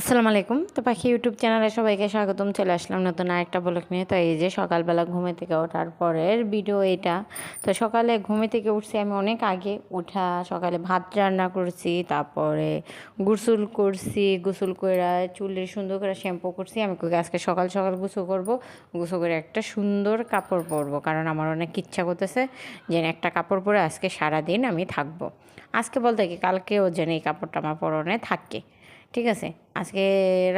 আসসালামু আলাইকুম। তো পাখি ইউটিউব চ্যানেলে সবাইকে স্বাগতম। চলে আসলাম নতুন আরেকটা ব্লগ নিয়ে। তো এই যে সকালবেলা ঘুমে থেকে ওঠার পরের ভিডিও এটা। তো সকালে ঘুমে থেকে উঠছি আমি অনেক আগে। উঠা, সকালে ভাত রান্না করছি, তারপরে গোসল করছি, গোসল করে চুলের সুন্দর করে শ্যাম্পু করছি। আমি আজকে সকাল সকাল গোসল করব? গোসল করে একটা সুন্দর কাপড় পরবো। কারণ আমার অনেক ইচ্ছা করতেছে যে একটা কাপড় পরে আজকে সারাদিন আমি থাকব। আজকে বলতে কি, কালকেও যেন এই কাপড়টা আমার পরনে থাকে। ঠিক আছে, আজকে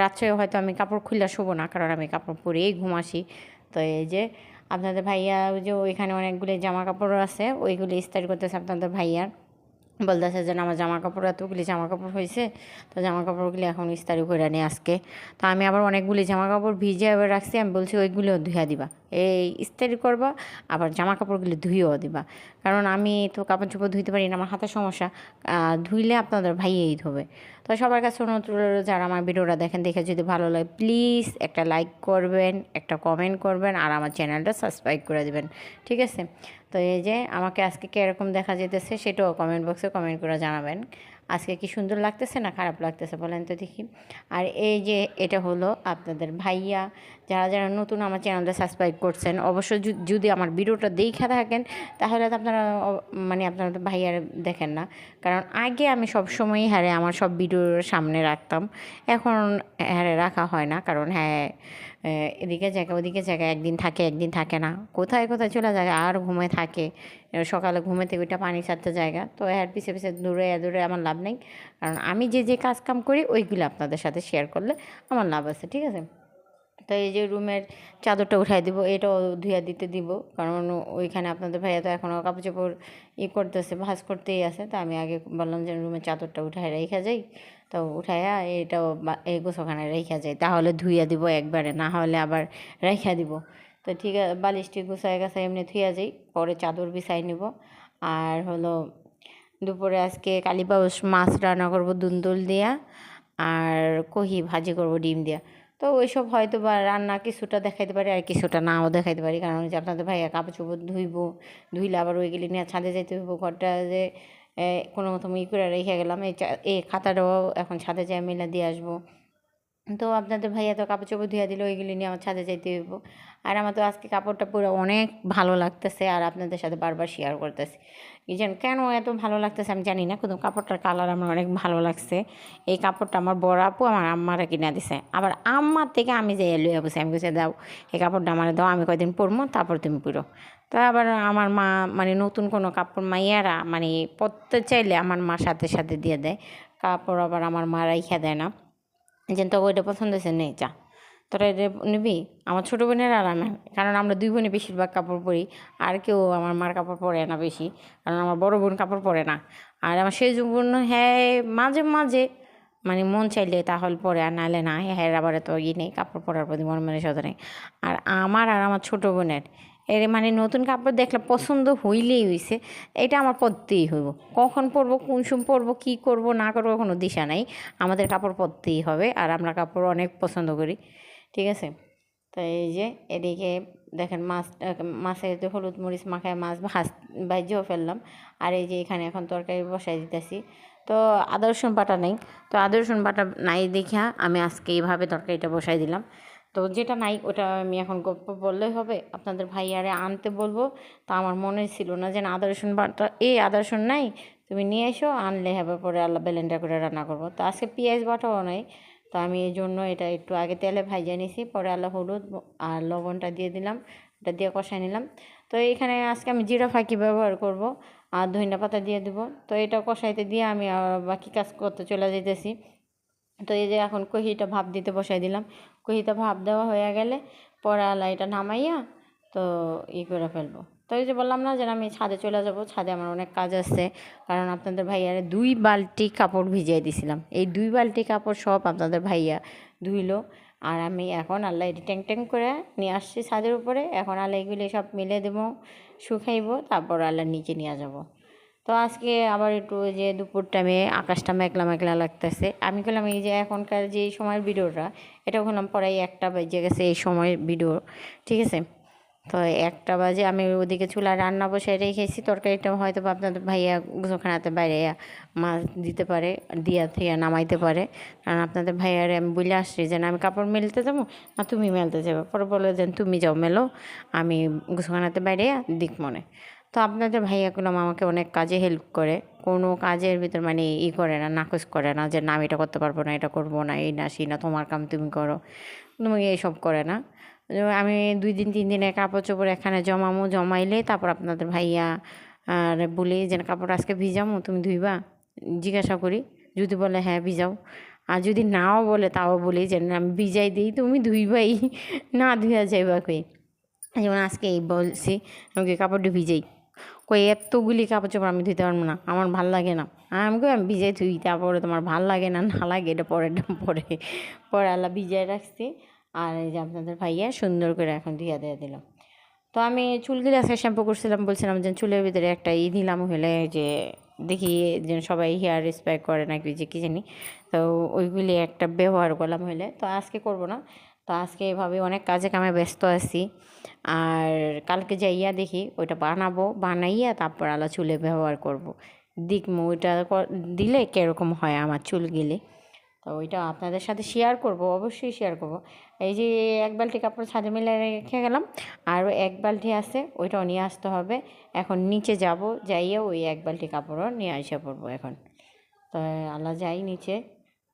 রাত্রে হয়তো আমি কাপড় খুললে শোবো না, কারণ আমি কাপড় পরেই ঘুম আসি তো এই যে আপনাদের ভাইয়া যে ওইখানে অনেকগুলি জামা কাপড় আছে, ওইগুলি ইস্তারি করতেছে আপনাদের ভাইয়ার। বলতেছে যে আমার জামা কাপড় এতগুলি জামা কাপড় হয়েছে তো জামা কাপড়গুলি এখন ইস্তারি করে নিয়ে আজকে। তো আমি আবার অনেকগুলি জামা কাপড় ভিজে এবার রাখছি, আমি বলছি, ওইগুলিও ধুইয়া দিবা। এই ইস্তারি করবা, আবার জামা কাপড়গুলি ধুইও দিবা। কারণ আমি তো কাপড় চোপড় ধুইতে পারি না, আমার হাতের সমস্যা। ধুইলে আপনাদের ভাইয়েই ধোবে তো সবার কাছে অনুরোধ যারা আমার ভিডিওটা দেখেন, দেখে যদি ভালো লাগে, প্লিজ একটা লাইক করবেন, একটা কমেন্ট করবেন, আর আমার চ্যানেলটা সাবস্ক্রাইব করে দেবেন, ঠিক আছে? তো এই যে আমাকে আজকে কীরকম দেখা যেতেছে সেটাও কমেন্ট বক্সে কমেন্ট করে জানাবেন। আজকে কি সুন্দর লাগতেছে না খারাপ লাগতেছে বলেন তো দেখি। আর এই যে এটা হলো আপনাদের ভাইয়া, যারা যারা নতুন আমার চ্যানেলটা সাবস্ক্রাইব করছেন, অবশ্যই যদি আমার ভিডিওটা দেখে থাকেন, তাহলে তো আপনারা মানে আপনারা ভাইয়ার দেখেন না। কারণ আগে আমি সব সময়ই হ্যারে আমার সব ভিডিওর সামনে রাখতাম, এখন হ্যারে রাখা হয় না। কারণ হ্যাঁ এদিকে জায়গা ওদিকে জায়গা একদিন থাকে একদিন থাকে না। কোথায় কোথায় চলে যায়, আর ঘুমে থাকে। সকালে ঘুমে থেকে ওইটা পানি ছাড়তে জায়গা। তো এর পিছে পিছে দূরে দূরে আমার লাভ নেই। কারণ আমি যে যে কাজ কাম করি, ওইগুলো আপনাদের সাথে শেয়ার করলে আমার লাভ আছে, ঠিক আছে? তো এই যে রুমের চাদরটা উঠাই দিব, এটাও ধুইয়া দিতে দিব। কারণ ওইখানে আপনাদের ভাইয়া তো এখনও কাপড় চোপড় ই করতেছে, ভাজ করতেই আছে। তো আমি আগে বললাম যে রুমের চাদরটা উঠাই রেখা যাই। তো উঠাইয়া এটাও এই গোছাখানে রেখা যাই। তাহলে ধুইয়া দিব একবারে, না হলে আবার রেখা দিব। তো ঠিক আছে বালিশটি গুছাই গাছাই এমনি ধুইয়া যাই পরে চাদর বিছাই নিব। আর হলো দুপুরে আজকে কালীবাউস মাছ রান্না করব দুন্দুল দিয়া, আর কহি ভাজি করব ডিম দিয়া। তো ওইসব হয়তো বা রান্না কিছুটা দেখাইতে পারি আর কিছুটা নাও দেখাইতে পারি, কারণ যে আপনাদের ভাইয়া কাপড় চোপড় ধুইব, ধুইলে আবার ওইগুলি নিয়ে ছাদে যাইতে হইব, ঘরটা যে কোনো মতো ই করে রেখে গেলাম, এই এই খাতাটাও এখন ছাদে যাই মেলা দিয়ে আসব। তো আপনাদের ভাইয়া তো কাপড় চোপড় ধুয়ে দিল, ওইগুলি নিয়ে আমার ছাদে যাইতে হইব। আর আমার তো আজকে কাপড়টা পুরো অনেক ভালো লাগতেছে আর আপনাদের সাথে বারবার শেয়ার করতেছি। জান কেন এত ভালো লাগতেছে আমি জানি না, কিন্তু কাপড়টার কালার আমার অনেক ভালো লাগছে। এই কাপড়টা আমার বড় আপু আমার আম্মারা কিনা দিছে। আবার আম্মার থেকে আমি যে লইয়া বসে, আমি বসে দাও, এই কাপড়টা আমার দাও, আমি কয়দিন পরবো তারপর তুমি পুরো। তো আবার আমার মা মানে নতুন কোনো কাপড় মাইয়ারা মানে পরতে চাইলে আমার মা সাথে সাথে দিয়ে দেয়। কাপড় আবার আমার মা রাইখা দেয় না। যে তো ওইটা পছন্দ হয়েছে, নেই, যা। তোরা এটা নিবি? আমার ছোটো বোনের আর আমি। কারণ আমরা দুই বোনে বেশিরভাগ কাপড় পরি, আর কেউ আমার মার কাপড় পরে না বেশি। কারণ আমার বড় বোন কাপড় পরে না। আর আমার সেই বোন হ্যাঁ মাঝে মাঝে। মানে মন চাইলে তাহলে পরে, আর নাহলে না। হ্যাঁ আবার তো ই নেই, কাপড় পরার প্রতি মন মনে সাথে নেই। আর আমার আর আমার ছোটো বোনের এর মানে নতুন কাপড় দেখলে পছন্দ হইলেই হইছে। এটা আমার পরতেই হইব। কখন পরবো, কোন সময় পরবো, কী করব, না করব কোনো দিশা নাই। আমাদের কাপড় পরতেই হবে আর আমরা কাপড় অনেক পছন্দ করি। ঠিক আছে? তো এই যে এদিকে দেখেন মাছ মাছের যে হলুদ মরিচ মাখায় মাছ ভাজ ভাজিও ফেললাম। আর এই যে এখানে এখন তরকারি বসাই দিতেছি। তো আদা রসুন বাটা নেই। তো আদা রসুন বাটা নাই দেখিয়া আমি আজকে এইভাবে তরকারিটা বসাই দিলাম। তো যেটা নাই, ওটা আমি এখন গল্প বললেই হবে। আপনাদের ভাইয়ারে আনতে বলব। তা আমার মনে ছিল না যে আদা রসুন বাটা এই আদা রসুন নাই, তুমি নিয়ে এসো, আনলে হবে পরে আল্লাহ বেলেন্ডার করে রান্না করব। তো আজকে পেঁয়াজ বাটাও নাই, তো আমি এই জন্য এটা একটু আগে তেলে ভাইজা নিয়েছি পরে আল্লাহ হলুদ আর লবণটা দিয়ে দিলাম, এটা দিয়ে কষাই নিলাম। তো এখানে আজকে আমি জিরা ফাঁকি ব্যবহার করব আর ধনিয়া পাতা দিয়ে দেবো। তো এটা কষাইতে দিয়ে আমি বাকি কাজ করতে চলে যেতেছি তো এই যে এখন কহিটা ভাপ দিতে বসাই দিলাম কহিটা ভাপ দেওয়া হয়ে গেলে পরে এটা নামাইয়া তো ই করে ফেলব। তো এই যে বললাম না যে আমি ছাদে চলে যাব, ছাদে আমার অনেক কাজ আছে। কারণ আপনাদের ভাইয়ারে দুই বালতি কাপড় ভিজিয়ে দিছিলাম। এই দুই বালতি কাপড় সব আপনাদের ভাইয়া ধুইলো। আর আমি এখন আল্লাহ এটি ট্যাং ট্যাং করে নিয়ে আসছি ছাদের উপরে। এখন আল্লাহ এগুলি সব মিলে দেবো, শুকাইবো, তারপর আল্লাহ নিচে নিয়ে যাব। তো আজকে আবার একটু যে দুপুর টাইমে আকাশটা মেঘলা মেঘলা লাগতেছে। আমি বললাম, এই যে এখনকার যে সময়ের ভিডিওটা, এটা বললাম পরে একটা বেজে গেছে এই সময়ের ভিডিও, ঠিক আছে? তো একটা বাজে আমি ওদিকে চুলা রান্না বসে রেখেছি, তরকারিটা হয়তো বা আপনাদের ভাইয়া গোসলখানাতে বাইরে মাছ দিতে পারে, দিয়া থিয়া নামাইতে পারে। কারণ আপনাদের ভাইয়ারে আমি বলে আসছি যে, না, আমি কাপড় মেলতে যাব, না, তুমি মেলতে যাবে। পরে বলে যেন তুমি যাও, মেলো। আমি গোসলখানাতে বাইরে দিক মনে। তো আপনাদের ভাইয়াগুলো আমাকে অনেক কাজে হেল্প করে। কোনো কাজের ভিতর মানে ই করে না, নাকচ করে না যে, না, আমি এটা করতে পারব না, এটা করব না, এই না, সেই না, তোমার কাম তুমি করো। তুমি এইসব করে না। আমি দুই দিন, তিন দিনে কাপড় চোপড় এখানে জমামো, জমাইলে তারপর আপনাদের ভাইয়া, আর বলি যে, কাপড় আজকে ভিজামো, তুমি ধুইবা? জিজ্ঞাসা করি, যদি বলে হ্যাঁ ভিজাও। আর যদি নাও বলে, তাও বলি যে আমি ভিজাই দিই, তুমি ধুইবাই। না, ধুইয়া যাইবা কই? যেমন আজকে এই বলছি, আমাকে কাপড়টা ভিজাই। কই, এতগুলি কাপড় চোপড় আমি ধুইতে পারব না, আমার ভালো লাগে না। আমি কই আমি ভিজাই ধুই, তারপরে তোমার ভালো লাগে না না লাগে, এটা পরে পরে। পরে আল্লাহ ভিজাই রাখছি। আর এই যে আপনাদের ভাইয়া সুন্দর করে এখন ধুইয়া দিয়ে দিলাম তো আমি চুলগুলি আজকে শ্যাম্পু করছিলাম, বলছিলাম যে চুলের ভিতরে একটা ই দিলাম হলে যে দেখি যে সবাই হেয়ার স্প্রে করে নাকি যে কী জানি। তো ওইগুলি একটা ব্যবহার করলাম হলে, তো আজকে করব না। তো আজকে এভাবে অনেক কাজে কামে ব্যস্ত আছি। আর কালকে যাইয়া দেখি, ওইটা বানাবো, বানাইয়া তারপর আলা চুলে ব্যবহার করব। দেখব ওইটা দিলে কীরকম হয় আমার চুলগুলি তো ওইটা আপনাদের সাথে শেয়ার করব, অবশ্যই শেয়ার করব। এই যে এক বালতি কাপড় ছাদে মিলে রেখে গেলাম আরও এক বালতি আছে, ওইটাও নিয়ে আসতে হবে। এখন নিচে যাব, যাইয়ে ওই এক বালতি কাপড়ও নিয়ে আসে পড়ব এখন। তো আল্লাহ যাই নিচে,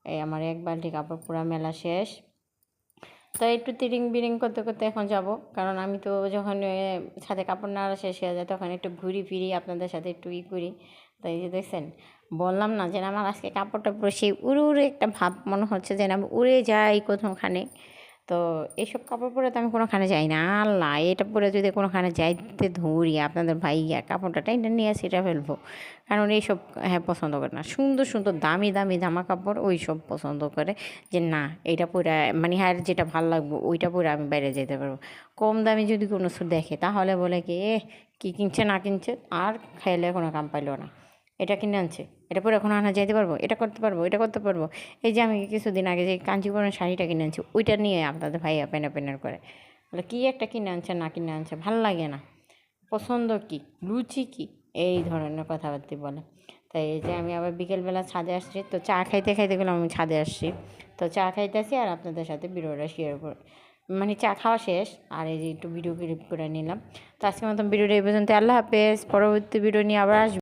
এই আমার এক বালতি কাপড় পুরা মেলা শেষ। তো একটু তিরিং বিরিং করতে করতে এখন যাব। কারণ আমি তো যখন সাথে কাপড় নাড়া শেষ হয়ে যায়, তখন একটু ঘুরি ফিরি আপনাদের সাথে একটু ই করি। তাই যে দেখছেন, বললাম না যে আমার আজকে কাপড়টা পুরো সেই উড়ে উড়ে একটা ভাব মনে হচ্ছে যে আমি উড়ে যাই কোথাওখানে। তো এইসব কাপড় পরে তো আমি কোনোখানে যাই না। আল্লাহ, এটা পরে যদি কোনোখানে যাইতে ধরি, আপনাদের ভাইয়া কাপড়টা টাইনটা নিয়ে সেটা ফেলব। কারণ এইসব হ্যাঁ পছন্দ করে না। সুন্দর সুন্দর, দামি দামি জামা কাপড় ওই সব পছন্দ করে যে না, এইটা পরে মানে হ্যাঁ যেটা ভালো লাগবে, ওইটা পরে আমি বাইরে যেতে পারব। কম দামি যদি কোনো দেখে, তাহলে বলে কি এ কী কিনছে, না কিনছে, আর খাইলে কোনো কাম পাইলো না। এটা কিনে আনছে। এটা পরে এখন আনা যাইতে পারব? এটা করতে পারব? এটা করতে পারব? এই যে আমি কিছুদিন আগে যে কাঞ্চিপুরম শাড়িটা কিনে আনছি, ওইটা নিয়ে আপনাদের ভাইয়া পেনা পেনার করে। বলে, কী একটা কিনে আনছে, না কিনে আনছে? ভালো লাগে না। পছন্দ কি? রুচি কি? এই ধরনের কথাবার্তা বলে। তাই এই যে আমি আবার বিকেলবেলা ছাদে আসছি, তো চা খাইতে খাইতে গেলাম, আমি ছাদে আসছি। তো চা খাইতেছি আর আপনাদের সাথে ভিডিওটা শেয়ার করে মানে চা খাওয়া শেষ, আর এই যে একটু ভিডিও ক্লিপ করে নিলাম। তো আজকে মতন ভিডিওটা এই পর্যন্ত আল্লাহ হাফেজ। পরবর্তী ভিডিও নিয়ে আবার আসব।